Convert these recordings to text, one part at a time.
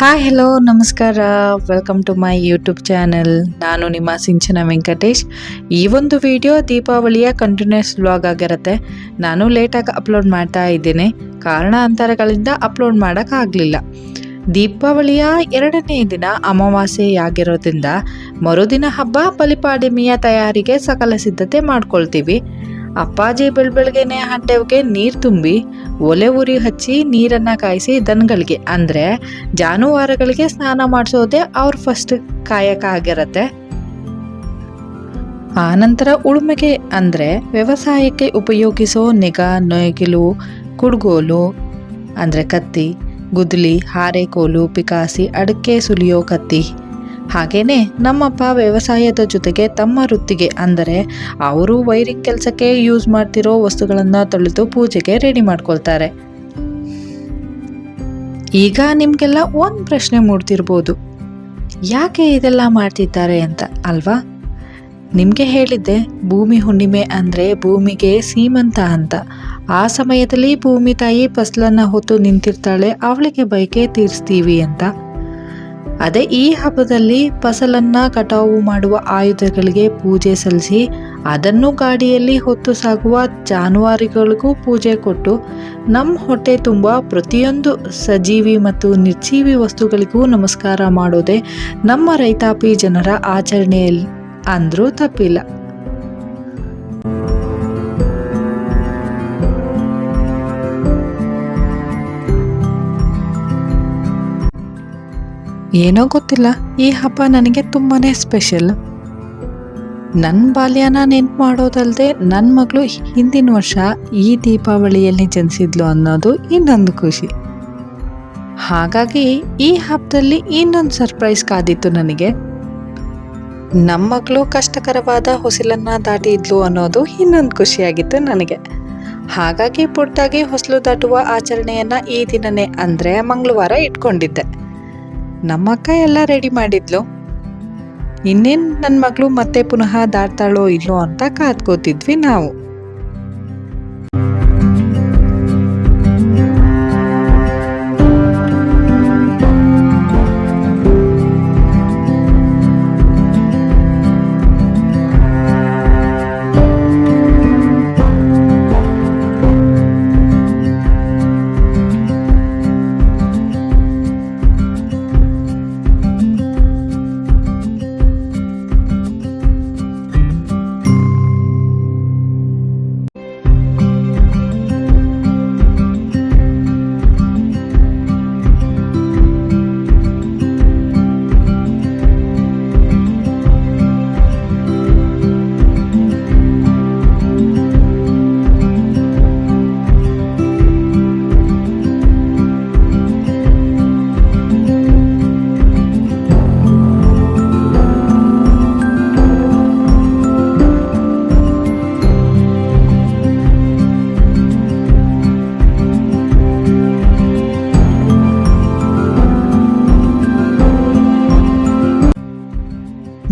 Hi hello ನಮಸ್ಕಾರ. Welcome to my YouTube channel ನಾನು ನಿಮ್ಮ ಸಿಂಚನ ವೆಂಕಟೇಶ್. ಈ ಒಂದು ವಿಡಿಯೋ ದೀಪಾವಳಿಯ ಕಂಟಿನ್ಯೂಸ್ ವ್ಲಾಗ್ ಆಗಿರುತ್ತೆ. ನಾನು ಲೇಟಾಗಿ ಅಪ್ಲೋಡ್ ಮಾಡ್ತಾ ಇದ್ದೀನಿ. ಕಾರಣಾಂತರಗಳಿಂದ ಅಪ್ಲೋಡ್ ಮಾಡೋಕ್ಕಾಗಲಿಲ್ಲ ದೀಪಾವಳಿಯ ಎರಡನೇ ದಿನ ಅಮಾವಾಸ್ಯೆಯಾಗಿರೋದ್ರಿಂದ ಮರುದಿನ ಹಬ್ಬ, ಬಲಿಪಾಡಿಮೆಯ ತಯಾರಿಗೆ ಸಕಲ ಸಿದ್ಧತೆ ಮಾಡ್ಕೊಳ್ತೀವಿ. ಅಪ್ಪಾಜಿ ಬೆಳ್ಬೆಳ್ಗೆನೆ ಹಂಟೆವ್ಗೆ ನೀರು ತುಂಬಿ ಒಲೆ ಉರಿ ಹಚ್ಚಿ ನೀರನ್ನು ಕಾಯಿಸಿ ದನಗಳಿಗೆ, ಅಂದರೆ ಜಾನುವಾರುಗಳಿಗೆ ಸ್ನಾನ ಮಾಡಿಸೋದೇ ಅವ್ರ ಫಸ್ಟ್ ಕಾಯಕ ಆಗಿರತ್ತೆ. ಆನಂತರ ಉಳುಮೆಗೆ, ಅಂದರೆ ವ್ಯವಸಾಯಕ್ಕೆ ಉಪಯೋಗಿಸೋ ನಿಗ, ನೇಗಿಲು, ಕುಡ್ಗೋಲು, ಅಂದರೆ ಕತ್ತಿ, ಗುದ್ಲಿ, ಹಾರೆಕೋಲು, ಪಿಕಾಸಿ, ಅಡಕೆ ಸುಲಿಯೋ ಕತ್ತಿ. ಹಾಗೇನೆ ನಮ್ಮಪ್ಪ ವ್ಯವಸಾಯದ ಜೊತೆಗೆ ತಮ್ಮ ವೃತ್ತಿಗೆ ಅಂದರೆ ಅವರು ವೈರಿಂಗ್ ಕೆಲಸಕ್ಕೆ ಯೂಸ್ ಮಾಡ್ತಿರೋ ವಸ್ತುಗಳನ್ನು ತೊಳೆದು ಪೂಜೆಗೆ ರೆಡಿ ಮಾಡ್ಕೊಳ್ತಾರೆ. ಈಗ ನಿಮಗೆಲ್ಲ ಒಂದು ಪ್ರಶ್ನೆ ಮೂಡ್ತಿರ್ಬೋದು. ಯಾಕೆ ಇದೆಲ್ಲ ಮಾಡ್ತಿದ್ದಾರೆ ಅಂತ ಅಲ್ವಾ? ನಿಮಗೆ ಹೇಳಿದ್ದೆ ಭೂಮಿ ಹುಣ್ಣಿಮೆ ಅಂದರೆ ಭೂಮಿಗೆ ಸೀಮಂತ ಅಂತ. ಆ ಸಮಯದಲ್ಲಿ ಭೂಮಿ ತಾಯಿ ಫಸಲನ್ನು ಹೊತ್ತು ನಿಂತಿರ್ತಾಳೆ, ಅವಳಿಗೆ ಬೈಕೆ ತೀರಿಸ್ತೀವಿ ಅಂತ. ಅದೇ ಈ ಹಬ್ಬದಲ್ಲಿ ಫಸಲನ್ನ ಕಟಾವು ಮಾಡುವ ಆಯುಧಗಳಿಗೆ ಪೂಜೆ ಸಲ್ಲಿಸಿ ಅದನ್ನು ಗಾಡಿಯಲ್ಲಿ ಹೊತ್ತು ಸಾಗುವ ಜಾನುವಾರುಗಳಿಗೂ ಪೂಜೆ ಕೊಟ್ಟು ನಮ್ಮ ಹೊಟ್ಟೆ ತುಂಬ ಪ್ರತಿಯೊಂದು ಸಜೀವಿ ಮತ್ತು ನಿರ್ಜೀವಿ ವಸ್ತುಗಳಿಗೂ ನಮಸ್ಕಾರ ಮಾಡೋದೇ ನಮ್ಮ ರೈತಾಪಿ ಜನರ ಆಚರಣೆಯಲ್ಲಿ ಅಂದರೂ ತಪ್ಪಿಲ್ಲ. ಏನೋ ಗೊತ್ತಿಲ್ಲ, ಈ ಹಬ್ಬ ನನಗೆ ತುಂಬಾ ಸ್ಪೆಷಲ್ ನನ್ನ ಬಾಲ್ಯನ ನೆನ್ಪು ಮಾಡೋದಲ್ಲದೆ ನನ್ನ ಮಗಳು ಹಿಂದಿನ ವರ್ಷ ಈ ದೀಪಾವಳಿಯಲ್ಲಿ ಜನಿಸಿದ್ಲು ಅನ್ನೋದು ಇನ್ನೊಂದು ಖುಷಿ. ಹಾಗಾಗಿ ಈ ಹಬ್ಬದಲ್ಲಿ ಇನ್ನೊಂದು ಸರ್ಪ್ರೈಸ್ ಕಾದಿತ್ತು ನನಗೆ. ನಮ್ಮ ಮಗಳು ಕಷ್ಟಕರವಾದ ಹೊಸಿಲನ್ನು ದಾಟಿದ್ಲು ಅನ್ನೋದು ಇನ್ನೊಂದು ಖುಷಿಯಾಗಿತ್ತು ನನಗೆ. ಹಾಗಾಗಿ ಪುಟ್ಟಾಗಿ ಹೊಸಲು ದಾಟುವ ಆಚರಣೆಯನ್ನು ಈ ದಿನನೇ ಅಂದರೆ ಮಂಗಳವಾರ ಇಟ್ಕೊಂಡಿದ್ದೆ. ನಮ್ಮಕ್ಕ ಎಲ್ಲ ರೆಡಿ ಮಾಡಿದ್ಲು. ಇನ್ನೇನು ನನ್ನ ಮಗಳು ಮತ್ತೆ ಪುನಃ ದಾಟ್ತಾಳೋ ಇಲ್ಲೋ ಅಂತ ಕಾದ್ಕೋತಿದ್ವಿ ನಾವು.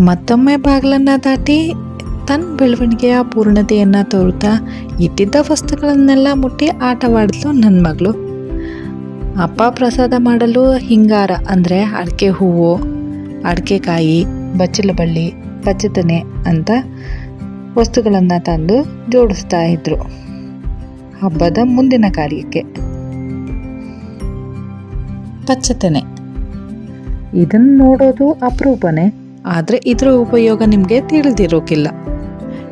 ಮತ್ತೊಮ್ಮೆ ಬಾಗಿಲನ್ನು ದಾಟಿ ತನ್ನ ಬೆಳವಣಿಗೆಯ ಪೂರ್ಣತೆಯನ್ನು ತೋರುತ್ತಾ ಇಟ್ಟಿದ್ದ ವಸ್ತುಗಳನ್ನೆಲ್ಲ ಮುಟ್ಟಿ ಆಟವಾಡಿದ್ಲು ನನ್ನ ಮಗಳು. ಅಪ್ಪ ಪ್ರಸಾದ ಮಾಡಲು ಹಿಂಗಾರ ಅಂದರೆ ಅಡಿಕೆ ಹೂವು ಅಡಿಕೆಕಾಯಿ ಬಚ್ಚಲ ಬಳ್ಳಿ ಪಚ್ಚತನೆ ಅಂತ ವಸ್ತುಗಳನ್ನು ತಂದು ಜೋಡಿಸ್ತಾ ಇದ್ರು. ಹಬ್ಬದ ಮುಂದಿನ ಕಾರ್ಯಕ್ಕೆ. ಪಚ್ಚತನೆ ಇದನ್ನು ನೋಡೋದು ಅಪರೂಪನೇ. ಆದರೆ ಇದರ ಉಪಯೋಗ ನಿಮಗೆ ತಿಳಿದಿರೋಕಿಲ್ಲ.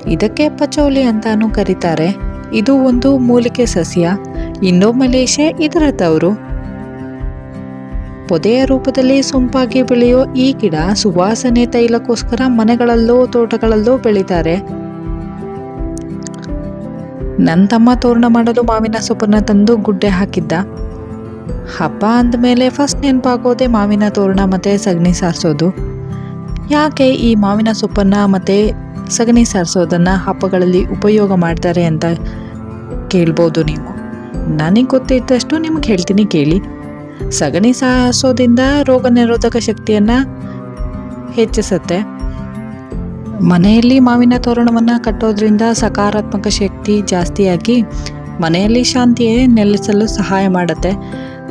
ಇದಕ್ಕೆ ಪಚೌಲಿ ಅಂತಾನೂ ಕರೀತಾರೆ. ಇದು ಒಂದು ಮೂಲಿಕೆ ಸಸ್ಯ ಇಂಡೋ ಮಲೇಷ್ಯಾ ಇದರ ತವರು ಪೊದೆಯ ರೂಪದಲ್ಲಿ ಸೊಂಪಾಗಿ ಬೆಳೆಯೋ ಈ ಗಿಡ ಸುವಾಸನೆ ತೈಲಕ್ಕೋಸ್ಕರ ಮನೆಗಳಲ್ಲೋ ತೋಟಗಳಲ್ಲೋ ಬೆಳೀತಾರೆ. ನನ್ನ ತಮ್ಮ ತೋರಣ ಮಾಡಲು ಮಾವಿನ ಸೊಪ್ಪನ್ನ ತಂದು ಗುಡ್ಡೆ ಹಾಕಿದ್ದ. ಹಬ್ಬ ಅಂದಮೇಲೆ ಫಸ್ಟ್ ನೆನಪಾಗೋದೇ ಮಾವಿನ ತೋರಣ ಮತ್ತೆ ಸಗಣಿ ಸಾರಿಸೋದು. ಯಾಕೆ ಈ ಮಾವಿನ ಸೊಪ್ಪನ್ನು ಮತ್ತು ಸಗಣಿ ಸಾರಿಸೋದನ್ನು ಹಬ್ಬಗಳಲ್ಲಿ ಉಪಯೋಗ ಮಾಡ್ತಾರೆ ಅಂತ ಕೇಳ್ಬೋದು ನೀವು? ನನಗೆ ಗೊತ್ತಿದ್ದಷ್ಟು ನಿಮ್ಗೆ ಹೇಳ್ತೀನಿ ಕೇಳಿ. ಸಗಣಿ ಸಾರಿಸೋದ್ರಿಂದ ರೋಗ ನಿರೋಧಕ ಶಕ್ತಿಯನ್ನು ಹೆಚ್ಚಿಸುತ್ತೆ. ಮನೆಯಲ್ಲಿ ಮಾವಿನ ತೋರಣವನ್ನು ಕಟ್ಟೋದ್ರಿಂದ ಸಕಾರಾತ್ಮಕ ಶಕ್ತಿ ಜಾಸ್ತಿಯಾಗಿ ಮನೆಯಲ್ಲಿ ಶಾಂತಿಯೇ ನೆಲೆಸಲು ಸಹಾಯ ಮಾಡುತ್ತೆ.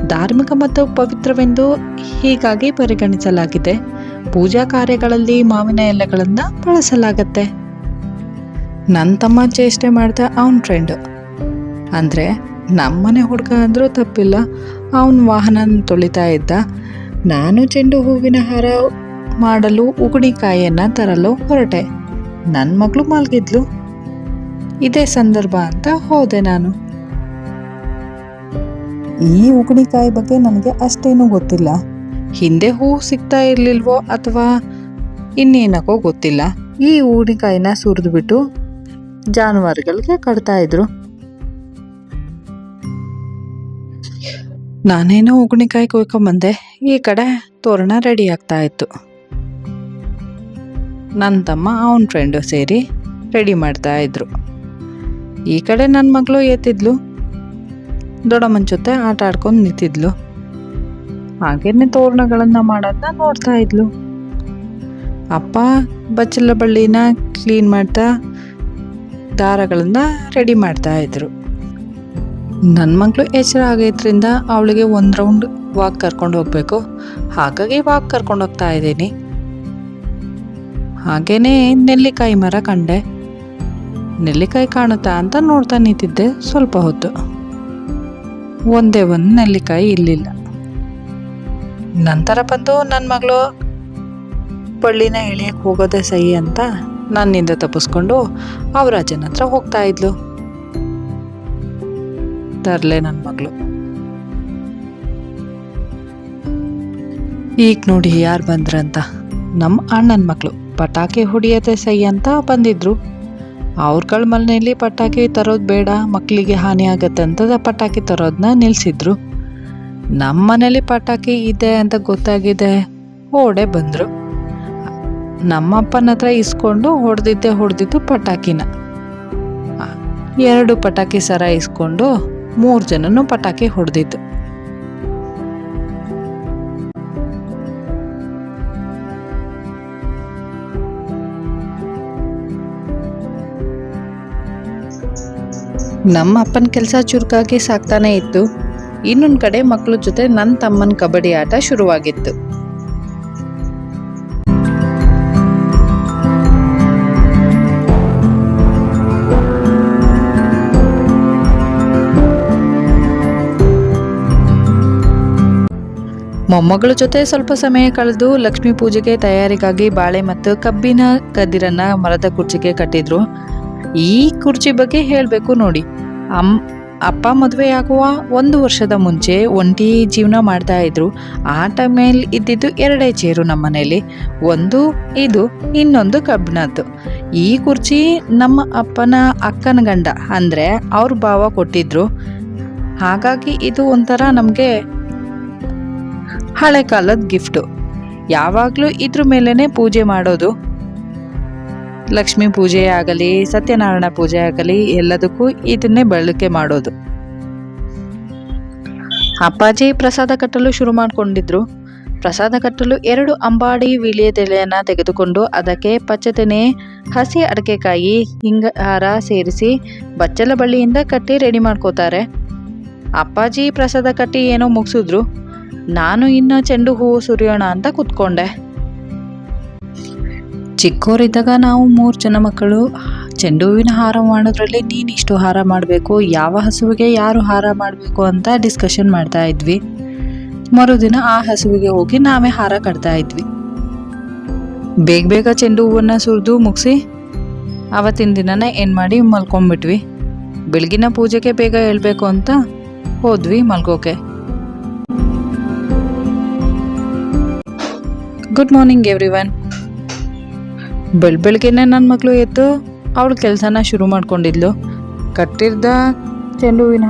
ಧಾರ್ಮಿಕ ಮತ್ತು ಪವಿತ್ರವೆಂದು ಹೀಗಾಗಿ ಪರಿಗಣಿಸಲಾಗಿದೆ. ಪೂಜಾ ಕಾರ್ಯಗಳಲ್ಲಿ ಮಾವಿನ ಎಲೆಗಳನ್ನು ಬಳಸಲಾಗತ್ತೆ. ನನ್ನ ತಮ್ಮ ಚೇಷ್ಟೆ ಮಾಡ್ದ ಅವನ ಫ್ರೆಂಡು ಅಂದರೆ ನಮ್ಮನೆ ಹುಡುಗ ಅಂದರೂ ತಪ್ಪಿಲ್ಲ. ಅವನ ವಾಹನ ತೊಳಿತಾ ಇದ್ದ. ನಾನು ಚೆಂಡು ಹೂವಿನ ಹಾರ ಮಾಡಲು ಉಗುಣಿಕಾಯಿಯನ್ನು ತರಲು ಹೊರಟೆ. ನನ್ನ ಮಗಳು ಮಲಗಿದ್ಲು. ಇದೇ ಸಂದರ್ಭ ಅಂತ ಹೋದೆ ನಾನು. ಈ ಉಗುಣಿಕಾಯಿ ಬಗ್ಗೆ ನನಗೆ ಅಷ್ಟೇನೂ ಗೊತ್ತಿಲ್ಲ. ಹಿಂದೆ ಹೂ ಸಿಗ್ತಾ ಇರ್ಲಿಲ್ವೋ ಅಥವಾ ಇನ್ನೇನಕ್ಕೋ ಗೊತ್ತಿಲ್ಲ. ಈ ಉಗುಣಿಕಾಯಿನ ಸುರಿದು ಬಿಟ್ಟು ಜಾನುವಾರುಗಳಿಗೆ ಕಟ್ತಾ ಇದ್ರು. ನಾನೇನೋ ಉಗುಣಿಕಾಯಿ ಕುಯ್ಕೊಂಬಂದೆ, ಈ ಕಡೆ ತೋರಣ ರೆಡಿ ಆಗ್ತಾ ಇತ್ತು. ನನ್ನ ತಮ್ಮ ಅವನ ಫ್ರೆಂಡು ಸೇರಿ ರೆಡಿ ಮಾಡ್ತಾ ಇದ್ರು. ಈ ಕಡೆ ನನ್ನ ಮಗಳು ಎತ್ತಿದ್ಲು ದೊಡ್ಡಮ್ಮನ ಜೊತೆ ಆಟ ಆಡ್ಕೊಂಡು ನಿಂತಿದ್ಲು. ಹಾಗೇನೆ ತೋರಣಗಳನ್ನು ಮಾಡೋದನ್ನ ನೋಡ್ತಾ ಇದ್ಲು. ಅಪ್ಪ ಬಚ್ಚಲ ಬಳ್ಳಿನ ಕ್ಲೀನ್ ಮಾಡ್ತಾ ದಾರಗಳನ್ನು ರೆಡಿ ಮಾಡ್ತಾ ಇದ್ರು. ನನ್ನ ಮಗಳು ಎಚ್ಚರ ಆಗೈದ್ರಿಂದ ಅವಳಿಗೆ ಒಂದು ರೌಂಡ್ ವಾಕ್ ಕರ್ಕೊಂಡು ಹೋಗ್ಬೇಕು. ಹಾಗಾಗಿ ವಾಕ್ ಕರ್ಕೊಂಡು ಹೋಗ್ತಾ ಇದ್ದೀನಿ. ಹಾಗೇನೆ ನೆಲ್ಲಿಕಾಯಿ ಮರ ಕಂಡೆ. ನೆಲ್ಲಿಕಾಯಿ ಕಾಣುತ್ತಾ ಅಂತ ನೋಡ್ತಾ ನಿಂತಿದ್ದೆ ಸ್ವಲ್ಪ ಹೊತ್ತು. ಒಂದೇ ಒಂದು ನೆಲ್ಲಿಕಾಯಿ ಇರಲಿಲ್ಲ ನಂತರ ಬಂದು ನನ್ನ ಮಗಳು ಪಳ್ಳಿನ ಎಳಿಯಕ್ಕೆ ಹೋಗೋದೇ ಸಹಿ ಅಂತ ನನ್ನಿಂದ ತಪ್ಪಿಸ್ಕೊಂಡು ಅವ್ರ ಅಜ್ಜನ ಹತ್ರ ಹೋಗ್ತಾ ಇದ್ಲು. ತರಲೆ ನನ್ನ ಮಗಳು. ಈಗ ನೋಡಿ ಯಾರು ಬಂದ್ರಂತ ನಮ್ಮ ಅಣ್ಣನ ಮಕ್ಕಳು ಪಟಾಕಿ ಹೊಡಿಯೋದೇ ಸೈ ಅಂತ ಬಂದಿದ್ರು. ಅವ್ರಗಳ ಮನೆಯಲ್ಲಿ ಪಟಾಕಿ ತರೋದು ಬೇಡ ಮಕ್ಕಳಿಗೆ ಹಾನಿ ಆಗತ್ತೆ ಅಂತ ಪಟಾಕಿ ತರೋದನ್ನ ನಿಲ್ಲಿಸಿದ್ರು ನಮ್ಮ ಮನೇಲಿ ಪಟಾಕಿ ಇದೆ ಅಂತ ಗೊತ್ತಾಗಿದೆ. ಓಡೆ ಬಂದರು. ನಮ್ಮಪ್ಪನ ಹತ್ರ ಇಸ್ಕೊಂಡು ಹೊಡೆದಿದ್ದೆ ಹೊಡೆದಿದ್ದು ಪಟಾಕಿನ. ಎರಡು ಪಟಾಕಿ ಸರ ಇಸ್ಕೊಂಡು ಮೂರು ಜನನು ಪಟಾಕಿ ಹೊಡೆದಿದ್ದು. ನಮ್ಮ ಅಪ್ಪನ ಕೆಲಸ ಚುರುಕಾಗಿ ಸಾಕ್ತಾನೆ ಇತ್ತು. ಇನ್ನೊಂದು ಕಡೆ ಮಕ್ಕಳ ಜೊತೆ ನನ್ನ ತಮ್ಮನ ಕಬಡ್ಡಿ ಆಟ ಶುರುವಾಗಿತ್ತು. ಮೊಮ್ಮಗಳ ಜೊತೆ ಸ್ವಲ್ಪ ಸಮಯ ಕಳೆದು ಲಕ್ಷ್ಮೀ ಪೂಜೆಗೆ ತಯಾರಿಗಾಗಿ ಬಾಳೆ ಮತ್ತು ಕಬ್ಬಿನ ಕದಿರನ್ನ ಮರದ ಕುರ್ಚಿಗೆ ಕಟ್ಟಿದ್ರು. ಈ ಕುರ್ಚಿ ಬಗ್ಗೆ ಹೇಳಬೇಕು ನೋಡಿ. ಅಮ್ ಅಪ್ಪ ಮದುವೆಯಾಗುವ ಒಂದು ವರ್ಷದ ಮುಂಚೆ ಒಂಟಿ ಜೀವನ ಮಾಡ್ತಾ ಇದ್ರು. ಆ ಟೈಮಲ್ಲಿ ಇದ್ದಿದ್ದು ಎರಡೇ ಚೇರು ನಮ್ಮ ಮನೇಲಿ. ಒಂದು, ಇದು, ಇನ್ನೊಂದು ಕಬ್ಬಿಣದ್ದು. ಈ ಕುರ್ಚಿ ನಮ್ಮ ಅಪ್ಪನ ಅಕ್ಕನ ಗಂಡ, ಅಂದರೆ ಅವ್ರ ಭಾವ ಕೊಟ್ಟಿದ್ರು. ಹಾಗಾಗಿ ಇದು ಒಂಥರ ನಮಗೆ ಹಳೆ ಕಾಲದ ಗಿಫ್ಟು. ಯಾವಾಗಲೂ ಇದ್ರ ಮೇಲೇ ಪೂಜೆ ಮಾಡೋದು. ಲಕ್ಷ್ಮೀ ಪೂಜೆ ಆಗಲಿ, ಸತ್ಯನಾರಾಯಣ ಪೂಜೆ ಆಗಲಿ, ಎಲ್ಲದಕ್ಕೂ ಇದನ್ನೇ ಬಳಕೆ ಮಾಡೋದು. ಅಪ್ಪಾಜಿ ಪ್ರಸಾದ ಕಟ್ಟಲು ಶುರು ಮಾಡಿಕೊಂಡಿದ್ರು. ಪ್ರಸಾದ ಕಟ್ಟಲು ಎರಡು ಅಂಬಾಡಿ ವೀಳ್ಯದೆಲೆಯನ್ನು ತೆಗೆದುಕೊಂಡು ಅದಕ್ಕೆ ಪಚ್ಚತೆನೆ ಹಸಿ ಅಡಕೆಕಾಯಿ, ಹಿಂಗಾರ ಸೇರಿಸಿ ಬಚ್ಚಲ ಬಳ್ಳಿಯಿಂದ ಕಟ್ಟಿ ರೆಡಿ ಮಾಡ್ಕೋತಾರೆ. ಅಪ್ಪಾಜಿ ಪ್ರಸಾದ ಕಟ್ಟಿ ಏನೋ ಮುಗಿಸಿದ್ರು. ನಾನು ಇನ್ನು ಚೆಂಡು ಹೂವು ಸುರಿಯೋಣ ಅಂತ ಕೂತ್ಕೊಂಡೆ. ಚಿಕ್ಕವರಿದ್ದಾಗ ನಾವು ಮೂರು ಜನ ಮಕ್ಕಳು ಚೆಂಡು ಹೂವಿನ ಹಾರ ಮಾಡೋದ್ರಲ್ಲಿ ನೀನು ಇಷ್ಟು ಹಾರ ಮಾಡಬೇಕು, ಯಾವ ಹಸುವಿಗೆ ಯಾರು ಹಾರ ಮಾಡಬೇಕು ಅಂತ ಡಿಸ್ಕಷನ್ ಮಾಡ್ತಾ ಇದ್ವಿ. ಮರುದಿನ ಆ ಹಸುವಿಗೆ ಹೋಗಿ ನಾವೇ ಹಾರ ಕಟ್ತಾ ಇದ್ವಿ. ಬೇಗ ಬೇಗ ಚೆಂಡು ಹೂವನ್ನು ಸುರಿದು ಮುಗಿಸಿ, ಅವತ್ತಿನ ದಿನನೇ ಏನು ಮಾಡಿ ಮಲ್ಕೊಂಡ್ಬಿಟ್ವಿ. ಬೆಳಗಿನ ಪೂಜೆಗೆ ಬೇಗ ಹೇಳಬೇಕು ಅಂತ ಹೋದ್ವಿ ಮಲ್ಗೋಕೆ. ಗುಡ್ ಮಾರ್ನಿಂಗ್ ಎವ್ರಿ ಒನ್ ಬೆಳ್ ಬೆಳಗ್ಗೆನೆ ನನ್ನ ಮಗಳು ಎದ್ದು ಅವಳು ಕೆಲಸನ ಶುರು ಮಾಡ್ಕೊಂಡಿದ್ಲು. ಕಟ್ಟಿರ್ದ ಚೆಂಡು ಹೂವಿನ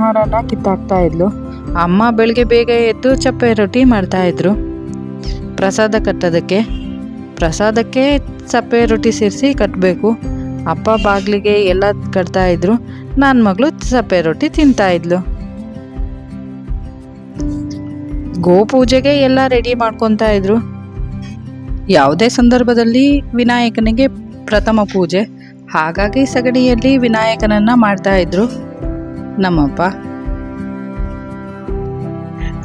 ಕಿತ್ತಾಕ್ತಾ ಇದ್ಲು. ಅಮ್ಮ ಬೆಳಗ್ಗೆ ಬೇಗ ಎದ್ದು ಚಪ್ಪೆ ರೊಟ್ಟಿ ಮಾಡ್ತಾ ಇದ್ರು. ಪ್ರಸಾದ ಕಟ್ಟೋದಕ್ಕೆ. ಪ್ರಸಾದಕ್ಕೆ ಚಪ್ಪೆ ರೊಟ್ಟಿ ಸೇರಿಸಿ ಕಟ್ಟಬೇಕು ಅಪ್ಪ ಬಾಗಿಲಿಗೆ ಎಲ್ಲ ಕಟ್ತಾ ಇದ್ರು. ನನ್ನ ಮಗಳು ಚಪ್ಪೆ ರೊಟ್ಟಿ ತಿಂತಾ ಇದ್ಲು. ಗೋ ಪೂಜೆಗೆ ಎಲ್ಲ ರೆಡಿ ಮಾಡ್ಕೊತಾ ಇದ್ರು. ಯಾವುದೇ ಸಂದರ್ಭದಲ್ಲಿ ವಿನಾಯಕನಿಗೆ ಪ್ರಥಮ ಪೂಜೆ. ಹಾಗಾಗಿ ಸಗಣಿಯಲ್ಲಿ ವಿನಾಯಕನನ್ನ ಮಾಡ್ತಾ ಇದ್ರು. ನಮ್ಮಪ್ಪ.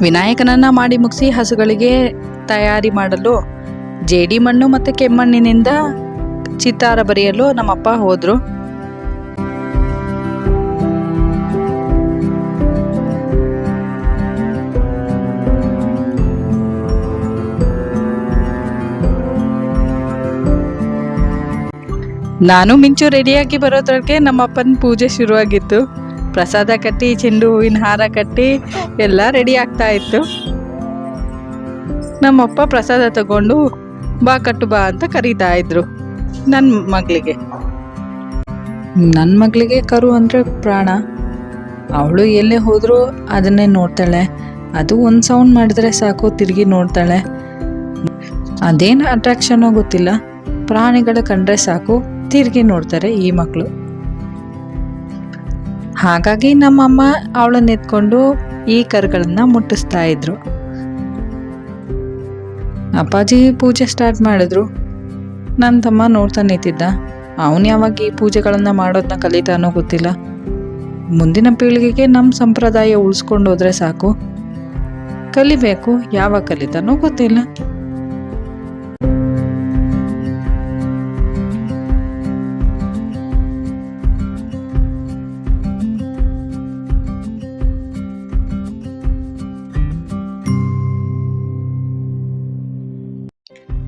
ವಿನಾಯಕನನ್ನ ಮಾಡಿ ಮುಗಿಸಿ ಹಸುಗಳಿಗೆ ತಯಾರಿ ಮಾಡಲು ಜೇಡಿ ಮಣ್ಣು ಮತ್ತು ಕೆಮ್ಮಣ್ಣಿನಿಂದ ಚಿತ್ತಾರ ಬರೆಯಲು ನಮ್ಮಪ್ಪ ಹೋದರು. ನಾನು ಮಿಂಚು ರೆಡಿಯಾಗಿ ಬರೋದ್ರೊಳಗೆ ನಮ್ಮಪ್ಪನ ಪೂಜೆ ಶುರುವಾಗಿತ್ತು. ಪ್ರಸಾದ ಕಟ್ಟಿ, ಚೆಂಡು ಹೂವಿನ ಹಾರ ಕಟ್ಟಿ ಎಲ್ಲ ರೆಡಿ ಆಗ್ತಾ ಇತ್ತು. ನಮ್ಮಪ್ಪ ಪ್ರಸಾದ ತಗೊಂಡು ಬಾ ಕಟ್ಟು ಬಾ ಅಂತ ಕರೀತಾ ಇದ್ರು ನನ್ನ ಮಗಳಿಗೆ. ನನ್ನ ಮಗಳಿಗೆ ಕರು ಅಂದರೆ ಪ್ರಾಣ. ಅವಳು ಎಲ್ಲೇ ಹೋದರೂ ಅದನ್ನೇ ನೋಡ್ತಾಳೆ. ಅದು ಒಂದು ಸೌಂಡ್ ಮಾಡಿದ್ರೆ ಸಾಕು, ತಿರುಗಿ ನೋಡ್ತಾಳೆ. ಅದೇನು ಅಟ್ರಾಕ್ಷನೋ ಗೊತ್ತಿಲ್ಲ. ಪ್ರಾಣಿಗಳು ಕಂಡ್ರೆ ಸಾಕು. ತಿರುಗಿ ನೋಡ್ತಾರೆ ಈ ಮಕ್ಕಳು ಹಾಗಾಗಿ ನಮ್ಮಮ್ಮ ಅವಳನ್ನ ಎತ್ಕೊಂಡು ಈ ಕರುಗಳನ್ನು ಮುಟ್ಟಿಸ್ತಾ ಇದ್ರು. ಅಪ್ಪಾಜಿ ಪೂಜೆ ಸ್ಟಾರ್ಟ್ ಮಾಡಿದ್ರು. ನನ್ನ ತಮ್ಮ ನೋಡ್ತಾ ನಿಂತಿದ್ದ. ಅವನು ಯಾವಾಗ ಈ ಪೂಜೆಗಳನ್ನು ಮಾಡೋದನ್ನ ಕಲಿತಾನೋ ಗೊತ್ತಿಲ್ಲ. ಮುಂದಿನ ಪೀಳಿಗೆಗೆ ನಮ್ಮ ಸಂಪ್ರದಾಯ ಉಳಿಸ್ಕೊಂಡು ಹೋದ್ರೆ ಸಾಕು. ಕಲಿಬೇಕು, ಯಾವಾಗ ಕಲಿತಾನೋ ಗೊತ್ತಿಲ್ಲ.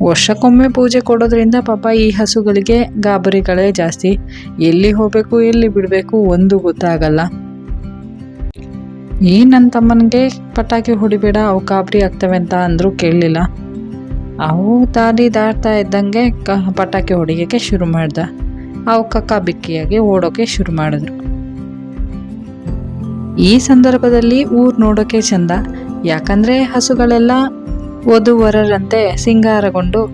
ವರ್ಷಕ್ಕೊಮ್ಮೆ ಪೂಜೆ ಕೊಡೋದ್ರಿಂದ ಪಾಪ ಈ ಹಸುಗಳಿಗೆ ಗಾಬರಿಗಳೇ ಜಾಸ್ತಿ. ಎಲ್ಲಿ ಹೋಗಬೇಕು, ಎಲ್ಲಿ ಬಿಡಬೇಕು ಒಂದು ಗೊತ್ತಾಗಲ್ಲ. ಈ ನನ್ನ ತಮ್ಮನಿಗೆ ಪಟಾಕಿ ಹೊಡಿಬೇಡ, ಅವು ಗಾಬರಿ ಆಗ್ತವೆ ಅಂತ ಅಂದರೂ ಕೇಳಲಿಲ್ಲ ಅವು ದಾರಿ ದಾಟ್ತಾ ಇದ್ದಂಗೆ ಕ ಪಟಾಕಿ ಹೊಡಿಯೋಕ್ಕೆ ಶುರು ಮಾಡ್ದ. ಅವು ಕಕ್ಕ ಬಿಕ್ಕಿಯಾಗಿ ಓಡೋಕೆ ಶುರು ಮಾಡಿದ್ರು. ಈ ಸಂದರ್ಭದಲ್ಲಿ ಊರು ನೋಡೋಕೆ ಚಂದ. ಯಾಕಂದರೆ ಹಸುಗಳೆಲ್ಲ ವಧುವರರಂತೆ ಸಿಂಗಾರಗೊಂಡು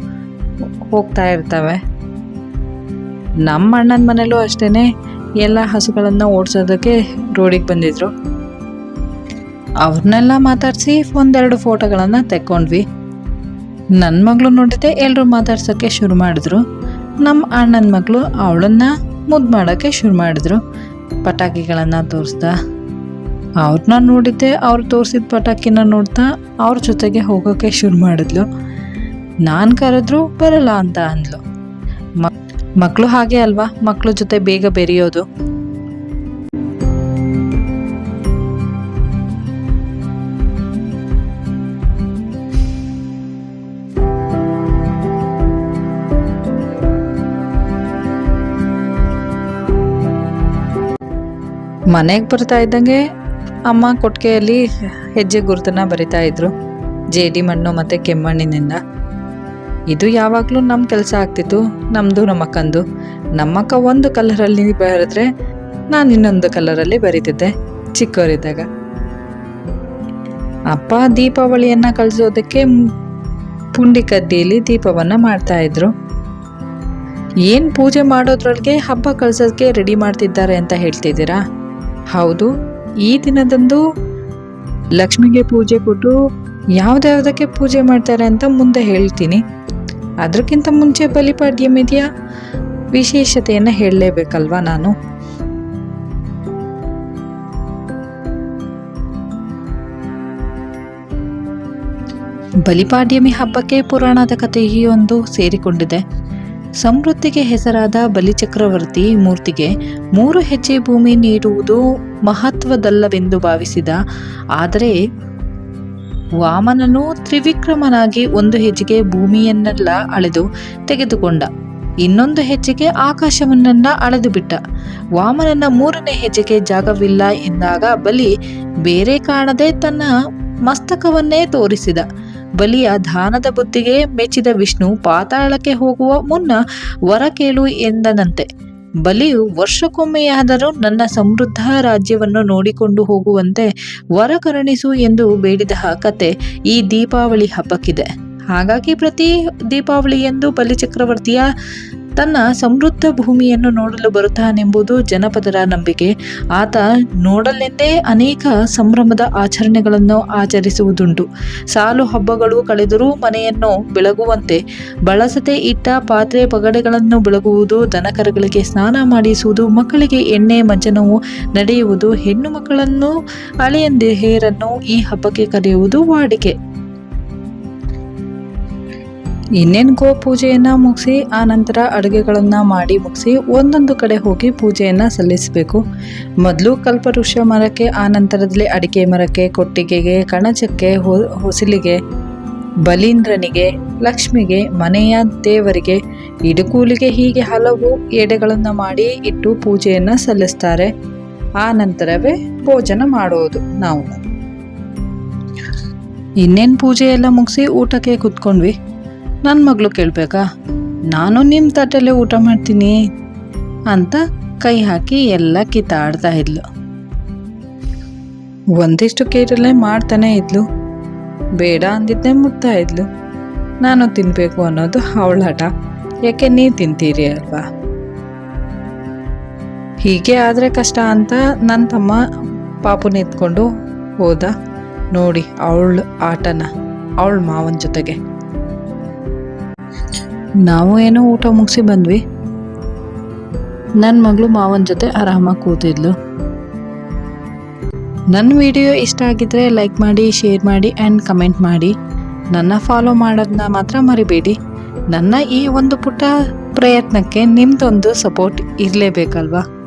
ಹೋಗ್ತಾ ಇರ್ತವೆ. ನಮ್ಮ ಅಣ್ಣನ ಮನೇಲೂ ಅಷ್ಟೇ ಎಲ್ಲ ಹಸುಗಳನ್ನು ಓಡಿಸೋದಕ್ಕೆ ರೋಡಿಗೆ ಬಂದಿದ್ರು. ಅವ್ರನ್ನೆಲ್ಲ ಮಾತಾಡಿಸಿ ಒಂದೆರಡು ಫೋಟೋಗಳನ್ನು ತೆಕ್ಕೊಂಡ್ವಿ. ನನ್ನ ಮಗಳು ನೋಡಿದ್ದೆ ಎಲ್ಲರೂ ಮಾತಾಡ್ಸೋಕ್ಕೆ ಶುರು ಮಾಡಿದ್ರು. ನಮ್ಮ ಅಣ್ಣನ ಮಗಳು ಅವಳನ್ನು ಮುದ್ದು ಮಾಡೋಕ್ಕೆ ಶುರು ಮಾಡಿದ್ರು. ಪಟಾಕಿಗಳನ್ನು ತೋರಿಸ್ದ. ಅವ್ರನ್ನ ನೋಡಿದ್ದೆ, ಅವ್ರು ತೋರಿಸಿದ ಪಟಾಕಿನ ನೋಡ್ತಾ ಅವ್ರ ಜೊತೆಗೆ ಹೋಗೋಕ್ಕೆ ಶುರು ಮಾಡಿದ್ಲು. ನಾನು ಕರೆದ್ರು ಬರಲ್ಲ ಅಂತ ಅಂದ್ಲು. ಮಕ್ಕಳು ಹಾಗೆ ಅಲ್ವಾ? ಮಕ್ಕಳ ಜೊತೆ ಬೇಗ ಬೆರೆಯೋದು. ಮನೆಗೆ ಬರ್ತಾ ಇದ್ದಂಗೆ ಅಮ್ಮ ಕೊಟ್ಟಿಗೆಯಲ್ಲಿ ಹೆಜ್ಜೆ ಗುರುತನ್ನ ಬರಿತಾ ಇದ್ರು. ಜೇಡಿ ಮಣ್ಣು ಮತ್ತು ಕೆಮ್ಮಣ್ಣಿನಿಂದ. ಇದು ಯಾವಾಗಲೂ ನಮ್ಮ ಕೆಲಸ ಆಗ್ತಿತ್ತು ನಮ್ಮದು ನಮ್ಮಕ್ಕಂದು ನಮ್ಮಕ್ಕ ಒಂದು ಕಲರಲ್ಲಿ ಬರೆದ್ರೆ ನಾನು ಇನ್ನೊಂದು ಕಲರಲ್ಲಿ ಬರೀತಿದ್ದೆ ಚಿಕ್ಕವರಿದ್ದಾಗ. ಅಪ್ಪ ದೀಪಾವಳಿಯನ್ನ ಕಳಿಸೋದಕ್ಕೆ ಪುಂಡಿ ಕಡ್ಡಿಯಲ್ಲಿ ದೀಪವನ್ನ ಮಾಡ್ತಾಯಿದ್ರು ಏನು ಏನ್ ಪೂಜೆ ಮಾಡೋದ್ರೊಳಗೆ ಹಬ್ಬ ಕಳ್ಸೋದಕ್ಕೆ ರೆಡಿ ಮಾಡ್ತಿದ್ದಾರೆ ಅಂತ ಹೇಳ್ತಿದ್ದೀರಾ? ಹೌದು ಈ ದಿನದಂದು ಲಕ್ಷ್ಮಿಗೆ ಪೂಜೆ ಕೊಟ್ಟು ಯಾವ್ದ್ಯಾವ್ದಕ್ಕೆ ಪೂಜೆ ಮಾಡ್ತಾರೆ ಅಂತ ಮುಂದೆ ಹೇಳ್ತೀನಿ. ಅದಕ್ಕಿಂತ ಮುಂಚೆ ಬಲಿಪಾಡ್ಯಮಿದೆಯ ವಿಶೇಷತೆಯನ್ನು ಹೇಳಲೇಬೇಕಲ್ವಾ ನಾನು? ಬಲಿಪಾಡ್ಯಮಿ ಹಬ್ಬಕ್ಕೆ ಪುರಾಣದ ಕಥೆ ಈ ಒಂದು ಸೇರಿಕೊಂಡಿದೆ. ಸಮೃದ್ಧಿಗೆ ಹೆಸರಾದ ಬಲಿಚಕ್ರವರ್ತಿ ಮೂರ್ತಿಗೆ ಮೂರು ಹೆಜ್ಜೆ ಭೂಮಿ ನೀಡುವುದು ಮಹತ್ವದಲ್ಲವೆಂದು ಭಾವಿಸಿದ. ಆದರೆ ವಾಮನನು ತ್ರಿವಿಕ್ರಮನಾಗಿ ಒಂದು ಹೆಜ್ಜೆಗೆ ಭೂಮಿಯನ್ನೆಲ್ಲ ಅಳೆದು ತೆಗೆದುಕೊಂಡ. ಇನ್ನೊಂದು ಹೆಜ್ಜೆಗೆ ಆಕಾಶವನ್ನೆಲ್ಲ ಅಳೆದು ಬಿಟ್ಟ. ವಾಮನನ ಮೂರನೇ ಹೆಜ್ಜೆಗೆ ಜಾಗವಿಲ್ಲ ಎಂದಾಗ ಬಲಿ ಬೇರೆ ಕಾಣದೆ ತನ್ನ ಮಸ್ತಕವನ್ನೇ ತೋರಿಸಿದ. ಬಲಿಯ ದಾನದ ಬುದ್ಧಿಗೆ ಮೆಚ್ಚಿದ ವಿಷ್ಣು ಪಾತಾಳಕ್ಕೆ ಹೋಗುವ ಮುನ್ನ ವರ ಕೇಳು ಎಂದನಂತೆ. ಬಲಿಯು ವರ್ಷಕ್ಕೊಮ್ಮೆಯಾದರೂ ನನ್ನ ಸಮೃದ್ಧ ರಾಜ್ಯವನ್ನು ನೋಡಿಕೊಂಡು ಹೋಗುವಂತೆ ವರ ಕರುಣಿಸು ಎಂದು ಬೇಡಿದ ಕತೆ ಈ ದೀಪಾವಳಿ ಹಬ್ಬಕ್ಕಿದೆ. ಹಾಗಾಗಿ ಪ್ರತಿ ದೀಪಾವಳಿ ಎಂದು ಬಲಿ ಚಕ್ರವರ್ತಿಯ ತನ್ನ ಸಮೃದ್ಧ ಭೂಮಿಯನ್ನು ನೋಡಲು ಬರುತ್ತಾನೆಂಬುದು ಜನಪದರ ನಂಬಿಕೆ. ಆತ ನೋಡಲೆಂದೇ ಅನೇಕ ಸಂಭ್ರಮದ ಆಚರಣೆಗಳನ್ನು ಆಚರಿಸುವುದುಂಟು. ಸಾಲು ಹಬ್ಬಗಳು ಕಳೆದರೂ ಮನೆಯನ್ನು ಬೆಳಗುವಂತೆ ಬಳಸದೆ ಇಟ್ಟ ಪಾತ್ರೆ ಪಗಡೆಗಳನ್ನು ಬೆಳಗುವುದು, ದನಕರುಗಳಿಗೆ ಸ್ನಾನ ಮಾಡಿಸುವುದು, ಮಕ್ಕಳಿಗೆ ಎಣ್ಣೆ ಮಜ್ಜನವು ನಡೆಯುವುದು ಹೆಣ್ಣು ಮಕ್ಕಳನ್ನು ಅಳಿಯಂದಿಹೇರನ್ನು ಈ ಹಬ್ಬಕ್ಕೆ ಕರೆಯುವುದು ವಾಡಿಕೆ. ಇನ್ನೇನು ಗೋ ಪೂಜೆಯನ್ನು ಮುಗಿಸಿ, ಆ ನಂತರ ಅಡುಗೆಗಳನ್ನು ಮಾಡಿ ಮುಗಿಸಿ, ಒಂದೊಂದು ಕಡೆ ಹೋಗಿ ಪೂಜೆಯನ್ನು ಸಲ್ಲಿಸಬೇಕು. ಮೊದಲು ಕಲ್ಪವೃಕ್ಷ ಮರಕ್ಕೆ, ಆ ನಂತರದಲ್ಲಿ ಅಡಿಕೆ ಮರಕ್ಕೆ, ಕೊಟ್ಟಿಗೆಗೆ, ಕಣಜಕ್ಕೆ ಹೊಸಲಿಗೆ, ಬಲೀಂದ್ರನಿಗೆ, ಲಕ್ಷ್ಮಿಗೆ, ಮನೆಯ ದೇವರಿಗೆ, ಇಡುಕೂಲಿಗೆ ಹೀಗೆ ಹಲವು ಎಡೆಗಳನ್ನು ಮಾಡಿ ಇಟ್ಟು ಪೂಜೆಯನ್ನು ಸಲ್ಲಿಸ್ತಾರೆ. ಆ ನಂತರವೇ ಭೋಜನ ಮಾಡೋದು ನಾವು. ಇನ್ನೇನು ಪೂಜೆ ಎಲ್ಲ ಮುಗಿಸಿ ಊಟಕ್ಕೆ ಕೂತ್ಕೊಂಡ್ವಿ. ನನ್ನ ಮಗಳು ಕೇಳಬೇಕಾ? ನಾನು ನಿಮ್ಮ ತಟ್ಟೆಲ್ಲೇ ಊಟ ಮಾಡ್ತೀನಿ ಅಂತ ಕೈ ಹಾಕಿ ಎಲ್ಲ ಕಿತ್ತಾಡ್ತಾ ಇದ್ಲು. ಒಂದಿಷ್ಟು ಕೇಟಲ್ಲೇ ಮಾಡ್ತಾನೆ ಇದ್ಲು. ಬೇಡ ಅಂದಿದ್ದೆ ಮುಟ್ತಾ ಇದ್ಲು. ನಾನು ತಿನ್ನಬೇಕು ಅನ್ನೋದು ಅವಳ ಹಠ. ಯಾಕೆ ನೀ ತಿಂತೀರಿ ಅಲ್ವಾ? ಹೀಗೆ ಆದರೆ ಕಷ್ಟ ಅಂತ ನನ್ನ ತಮ್ಮ ಪಾಪುನ ಎತ್ಕೊಂಡು ಹೋದ. ನೋಡಿ ಅವಳ ಆಟನ, ಅವಳ ಮಾವನ ಜೊತೆಗೆ. ನಾವು ಏನೋ ಊಟ ಮುಗಿಸಿ ಬಂದ್ವಿ. ನನ್ನ ಮಗಳು ಮಾವನ ಜೊತೆ ಆರಾಮಾಗಿ ಕೂತಿದ್ಲು. ನನ್ನ ವಿಡಿಯೋ ಇಷ್ಟ ಆಗಿದ್ರೆ ಲೈಕ್ ಮಾಡಿ, ಶೇರ್ ಮಾಡಿ ಆ್ಯಂಡ್ ಕಮೆಂಟ್ ಮಾಡಿ. ನನ್ನ ಫಾಲೋ ಮಾಡೋದನ್ನ ಮಾತ್ರ ಮರಿಬೇಡಿ. ನನ್ನ ಈ ಒಂದು ಪುಟ್ಟ ಪ್ರಯತ್ನಕ್ಕೆ ನಿಮ್ಮದೊಂದು ಸಪೋರ್ಟ್ ಇರಲೇಬೇಕಲ್ವಾ?